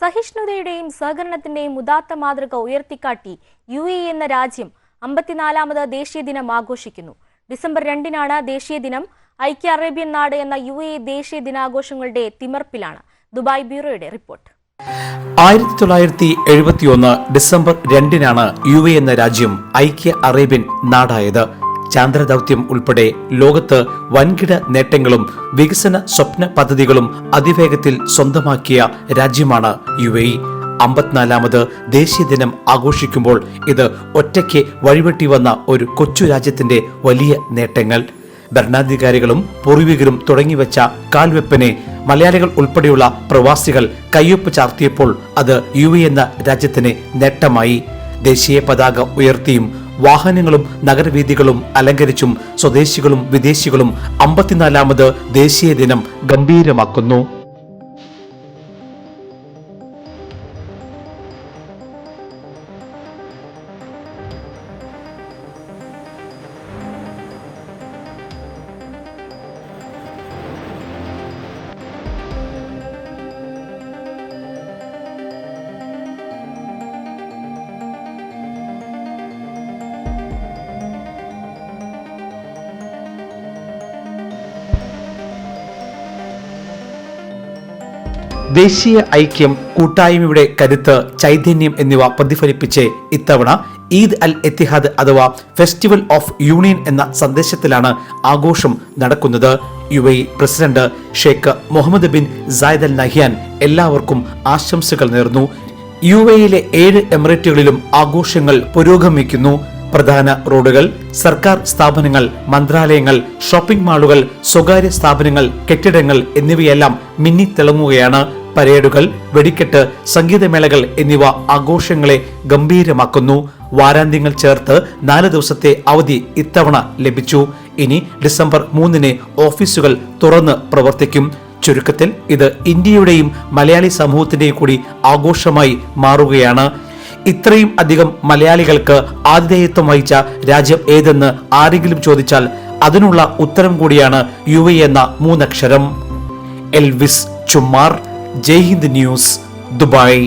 സഹിഷ്ണുതയുടെയും സഹകരണത്തിന്റെയും ഉദാത്ത മാതൃക ഉയർത്തിക്കാട്ടി U A എന്ന രാജ്യം അമ്പത്തിനാലാമത് ദേശീയ ദിനം ആഘോഷിക്കുന്നു. ഡിസംബർ രണ്ടിനാണ് ദേശീയ ദിനം. ഐക്യ അറേബ്യൻ നാട് എന്ന യു എ ദേശീയ ദിനാഘോഷങ്ങളുടെ തിമർപ്പിലാണ്. Dubai ബ്യൂറോയുടെ report. ആയിരത്തി തൊള്ളായിരത്തി എഴുപത്തിയൊന്ന് ഡിസംബർ രണ്ടിനാണ് യു എ എന്ന രാജ്യം ഐക്യ അറേബ്യൻ നാടായത്. ചാന്ദ്രദൗത്യം ഉൾപ്പെടെ ലോകത്ത് വൻകിട നേട്ടങ്ങളും വികസന സ്വപ്ന പദ്ധതികളും അതിവേഗത്തിൽ സ്വന്തമാക്കിയ രാജ്യമാണ് യു എ അമ്പത്തിനാലാമത് ദേശീയ ദിനം ആഘോഷിക്കുമ്പോൾ ഇത് ഒറ്റയ്ക്ക് വഴിവെട്ടി വന്ന ഒരു കൊച്ചു രാജ്യത്തിന്റെ വലിയ നേട്ടങ്ങൾ. ഭരണാധികാരികളും പൂർവികരും തുടങ്ങിവെച്ച കാൽവെപ്പിനെ മലയാളികൾ ഉൾപ്പെടെയുള്ള പ്രവാസികൾ കയ്യൊപ്പ് ചാർത്തിയപ്പോൾ അത് യു എന്ന രാജ്യത്തിന് നേട്ടമായി. ദേശീയ പതാക ഉയർത്തിയും വാഹനങ്ങളും നഗരവീഥികളും അലങ്കരിച്ചും സ്വദേശികളും വിദേശികളും അമ്പത്തിനാലാമത് ദേശീയ ദിനം ഗംഭീരമാക്കുന്നു. ദേശീയ ഐക്യം കൂട്ടായ്മയുടെ കരുത്ത് ചൈതന്യം എന്നിവ പ്രതിഫലിപ്പിച്ച് ഇത്തവണ ഈദ് അൽ എത്തിഹാദ് അഥവാ ഫെസ്റ്റിവൽ ഓഫ് യൂണിയൻ എന്ന സന്ദേശത്തിലാണ് ആഘോഷം നടക്കുന്നത്. U A president Sheikh Mohammed bin Zayed Al Nahyan എല്ലാവർക്കും ആശംസകൾ നേർന്നു. യു എയിലെ ഏഴ് എമിറേറ്റുകളിലും ആഘോഷങ്ങൾ പുരോഗമിക്കുന്നു. പ്രധാന റോഡുകൾ സർക്കാർ സ്ഥാപനങ്ങൾ മന്ത്രാലയങ്ങൾ ഷോപ്പിംഗ് മാളുകൾ സ്വകാര്യ സ്ഥാപനങ്ങൾ കെട്ടിടങ്ങൾ എന്നിവയെല്ലാം മിന്നിത്തിളങ്ങുകയാണ്. പരേഡുകൾ വെടിക്കെട്ട് സംഗീതമേളകൾ എന്നിവ ആഘോഷങ്ങളെ ഗംഭീരമാക്കുന്നു. വാരാന്ത്യങ്ങൾ ചേർത്ത് നാല് ദിവസത്തെ അവധി ഇത്തവണ ലഭിച്ചു. ഇനി ഡിസംബർ മൂന്നിന് ഓഫീസുകൾ തുറന്ന് പ്രവർത്തിക്കും. ചുരുക്കത്തിൽ ഇത് ഇന്ത്യയുടെയും മലയാളി സമൂഹത്തിന്റെയും കൂടി ആഘോഷമായി മാറുകയാണ്. ഇത്രയും അധികം മലയാളികൾക്ക് ആതിഥേയത്വം വഹിച്ച രാജ്യം ഏതെന്ന് ആരെങ്കിലും ചോദിച്ചാൽ അതിനുള്ള ഉത്തരം കൂടിയാണ് യു എന്ന മൂന്നക്ഷരം. Elvis Chummar Jaihind news Dubai